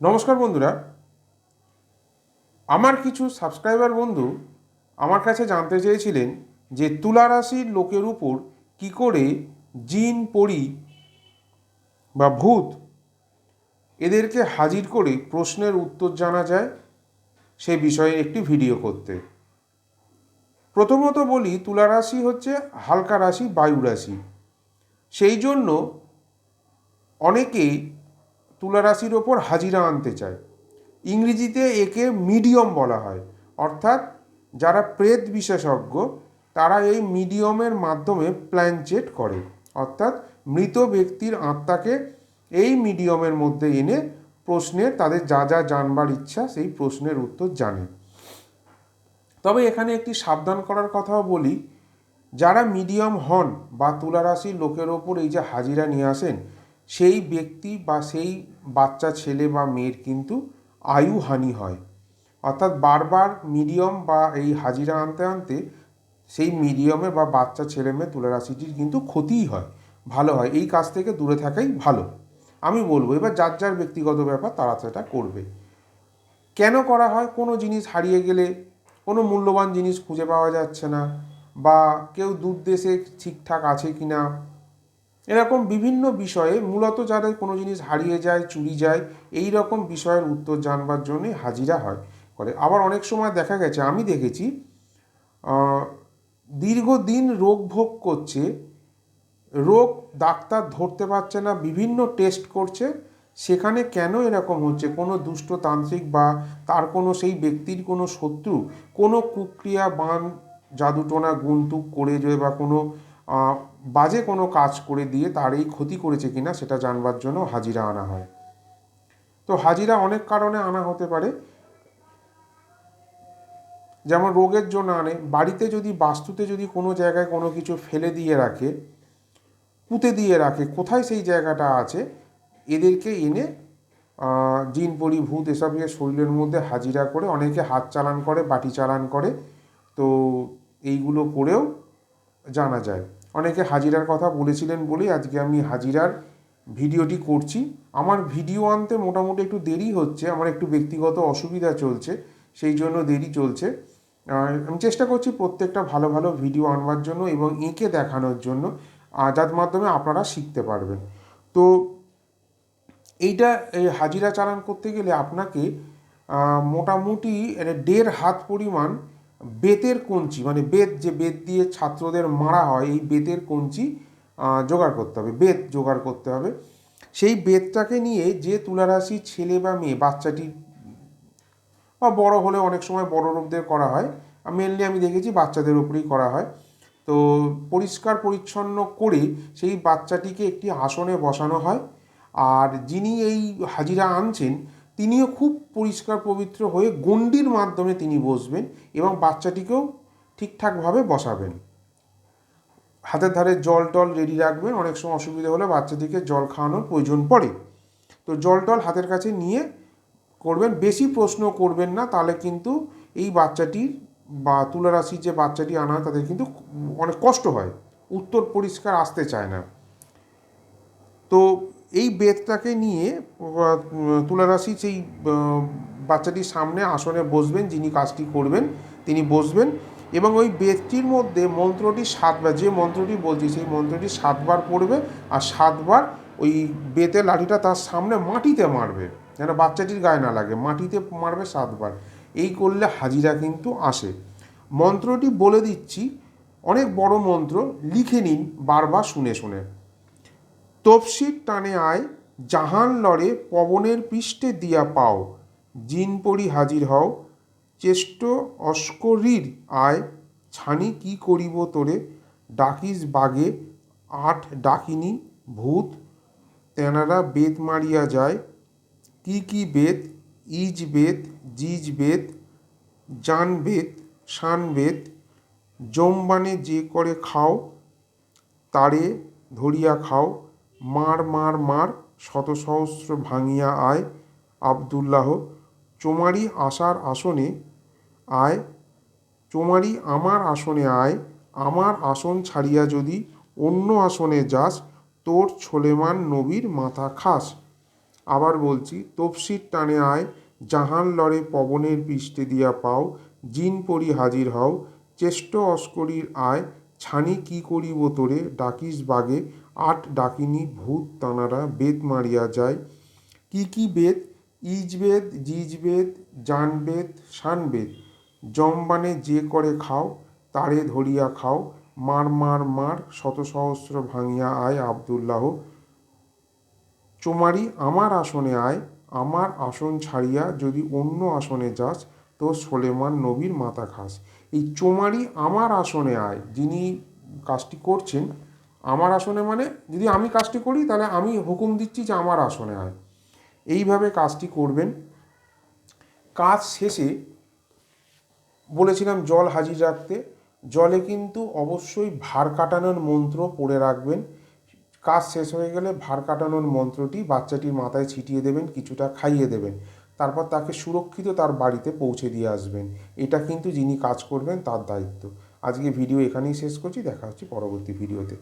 নমস্কার বন্ধুরা। আমার কিছু সাবস্ক্রাইবার বন্ধু আমার কাছে জানতে চেয়েছিলেন যে তুলা রাশির লোকের উপর কি করে জিন, পরি বা ভূত এদেরকে হাজির করে প্রশ্নের উত্তর জানা যায় সে বিষয়ে একটি ভিডিও করতে। প্রথমত বলি, তুলা রাশি হচ্ছে হালকা রাশি, বায়ু রাশি। সেই জন্য অনেকেই তুলা রাশির ওপর হাজিরা আনতে চায়। ইংরেজিতে একে মিডিয়াম বলা হয়। অর্থাৎ যারা প্রেত বিশেষজ্ঞ, তারা এই মিডিয়ামের মাধ্যমে প্ল্যানচেট করে। অর্থাৎ মৃত ব্যক্তির আত্মাকে এই মিডিয়ামের মধ্যে এনে প্রশ্নের তাদের যা যা জানবার ইচ্ছা সেই প্রশ্নের উত্তর জানে। তবে এখানে একটি সাবধান করার কথাও বলি, যারা মিডিয়াম হন বা তুলা রাশির লোকের ওপর এই যে হাজিরা নিয়ে আসেন সেই ব্যক্তি বা সেই বাচ্চা ছেলে বা মেয়ের কিন্তু আয়ু হানি হয়। অর্থাৎ বারবার মিডিয়াম বা এই হাজিরা আনতে আনতে সেই মিডিয়ামে বা বাচ্চা ছেলে মেয়ে তুলা রাশিটির কিন্তু ক্ষতিই হয়, ভালো হয়। এই কাজ থেকে দূরে থাকাই ভালো। আমি বলব, এবার যার যার ব্যক্তিগত ব্যাপার তারা সেটা করবে। কেন করা হয়? কোনো জিনিস হারিয়ে গেলে কোনো মূল্যবান জিনিস খুঁজে পাওয়া যাচ্ছে না বা কেউ দূর দেশে ঠিকঠাক আছে কি না এরকম বিভিন্ন বিষয়ে মূলত যাদের কোনো জিনিস হারিয়ে যায়, চুরি যায়, এই রকম বিষয়ের উত্তর জানবার জন্যই হাজিরা হয়। করে আবার অনেক সময় দেখা গেছে, আমি দেখেছি দীর্ঘদিন রোগ ভোগ করছে, রোগ ডাক্তার ধরতে পারছে না, বিভিন্ন টেস্ট করছে, সেখানে কেন এরকম হচ্ছে? কোনো দুষ্ট তান্ত্রিক বা তার কোনো সেই ব্যক্তির কোনো শত্রু, কোনো কুক্রিয়া, বান, জাদুটোনা, গুনতুক করে যে বা কোনো বাজে কোনো কাজ করে দিয়ে তার এই ক্ষতি করেছে কিনা সেটা জানবার জন্য হাজিরা আনা হয়। তো হাজিরা অনেক কারণে আনা হতে পারে। যেমন রোগের জন্য আনে, বাড়িতে যদি, বাস্তুতে যদি কোনো জায়গায় কোনো কিছু ফেলে দিয়ে রাখে, পুঁতে দিয়ে রাখে, কোথায় সেই জায়গাটা আছে, এদেরকে এনে জিন, পরি, ভূত এসব নিয়ে শরীরের মধ্যে হাজিরা করে অনেকে হাত চালান করে, বাটি চালান করে, তো এইগুলো করেও জানা যায়। অনেকে হাজিরার কথা বলেছিলেন বলেই আজকে আমি হাজিরার ভিডিওটি করছি। আমার ভিডিও আনতে মোটামুটি একটু দেরি হচ্ছে, আমার একটু ব্যক্তিগত অসুবিধা চলছে, সেই জন্য দেরি চলছে। আমি চেষ্টা করছি প্রত্যেকটা ভালো ভালো ভিডিও আনবার জন্য এবং এঁকে দেখানোর জন্য যার মাধ্যমে আপনারা শিখতে পারবেন। তো এইটা এই হাজিরা চালান করতে গেলে আপনাকে মোটামুটি মানে দেড় হাত পরিমাণ বেতের কঞ্চি মানে বেত যে বেত দিয়ে ছাত্রদের মারা হয়, এই বেতের কঞ্চি জোগাড় করতে হবে, বেত জোগাড় করতে হবে। সেই বেতটাকে নিয়ে যে তুলারাশি ছেলে বা মেয়ে, বাচ্চাটি বা বড় হলে অনেক সময় বড় লোকদের করা হয় মেনলি আমি দেখেছি বাচ্চাদের উপরেই করা হয়। তো পরিষ্কার পরিচ্ছন্ন করে সেই বাচ্চাটিকে একটি আসনে বসানো হয়। আর যিনি এই হাজিরা আনছেন তিনিও খুব পরিষ্কার পবিত্র হয়ে গণ্ডির মাধ্যমে তিনি বসবেন এবং বাচ্চাটিকেও ঠিকঠাকভাবে বসাবেন। হাতের ধারে জল টল রেডি রাখবেন, অনেক সময় অসুবিধা হলে বাচ্চাটিকে জল খাওয়ানোর প্রয়োজন পড়ে। তো জল টল হাতের কাছে নিয়ে করবেন, বেশি প্রশ্ন করবেন না, তাহলে কিন্তু এই বাচ্চাটির বা তুলারাশির যে বাচ্চাটি আনা তাদের কিন্তু অনেক কষ্ট হয়, উত্তর পরিষ্কার আসতে চায় না। তো এই বেদটাকে নিয়ে তুলারাশি সেই বাচ্চাটির সামনে আসনে বসবেন, যিনি কাজটি করবেন, তিনি বসবেন এবং ওই বেদটির মধ্যে মন্ত্রটি সাতবার, যে মন্ত্রটি বলছি সেই মন্ত্রটি সাতবার পড়বে আর সাতবার ওই বেতের লাঠিটা তার সামনে মাটিতে মারবে, যেন বাচ্চাটির গায়ে না লাগে, মাটিতে মারবে সাতবার। এই করলে হাজিরা কিন্তু আসে। মন্ত্রটি বলে দিচ্ছি, অনেক বড় মন্ত্র, লিখে নিন, বারবার শুনে শুনে। তপসির টানে আয়, জাহান লড়ে পবনের পৃষ্ঠে দিয়া পাও। জিন পরি হাজির হও। চেষ্ট অস্করীর আয়, ছানি কি করিব তোরে? ডাকিস বাগে, আট ডাকিনি ভূত। তেনারা বেদ মারিয়া যায়। কি কি বেদ ইজ বেদ জিজ বেদ জান বেদ শান বেদ জমবানে যে করে খাও, তারে ধরিয়া খাও। মার মার মার শত সহস্র ভাঙিয়া আয় আবদুল্লাহ। চোমারি আসার আসনে আয়, চোমারি আমার আসনে আয়, আমার আসন ছাড়িয়া যদি অন্য আসনে যাস, তোর ছোলেমান নবীর মাথা খাস। আবার বলছি তপসির টানে আয়, জাহান লড়ে পবনের পৃষ্ঠে দিয়া পাও, জিন পরি হাজির হও, চেষ্ট অস্করির আয়, ছানি কি করিব তোরে, ডাকিস বাগে আট ডাকিনী ভূত তানারা বেদ মারিয়া যায়। কি কি বেদ? ইজবেদ জিজবেদ জানবেদ শানবেদ জম্বানে যে করে খাও, তারে ধরিয়া খাও। মার মার মার, শত সহস্র ভাঙিয়া আয় আবদুল্লাহ। চোমারি, আমার আসনে আয়, আমার আসন ছাড়িয়া যদি অন্য আসনে যাস, তো সোলেমান নবীর মাথা খাস। এই চোমারি আমার আসনে আয়, যিনি কাজটি করছেন আমার আসনে মানে যদি আমি কাজটি করি, তাহলে আমি হুকুম দিচ্ছি যে আমার আসনে আয়। এইভাবে কাজটি করবেন। কাজ শেষে বলেছিলাম জল হাজির রাখতে। জলে কিন্তু অবশ্যই ভার কাটানোর মন্ত্র পড়ে রাখবেন। কাজ শেষ হয়ে গেলে ভার কাটানোর মন্ত্রটি বাচ্চাটির মাথায় ছিটিয়ে দেবেন, কিছুটা খাইয়ে দেবেন। তারপর তাকে সুরক্ষিত তার বাড়িতে পৌঁছে দিয়ে আসবেন। এটা কিন্তু যিনি কাজ করবেন তার দায়িত্ব। আজকে ভিডিও এখানেই শেষ করছি। দেখা হচ্ছে পরবর্তী ভিডিওতে।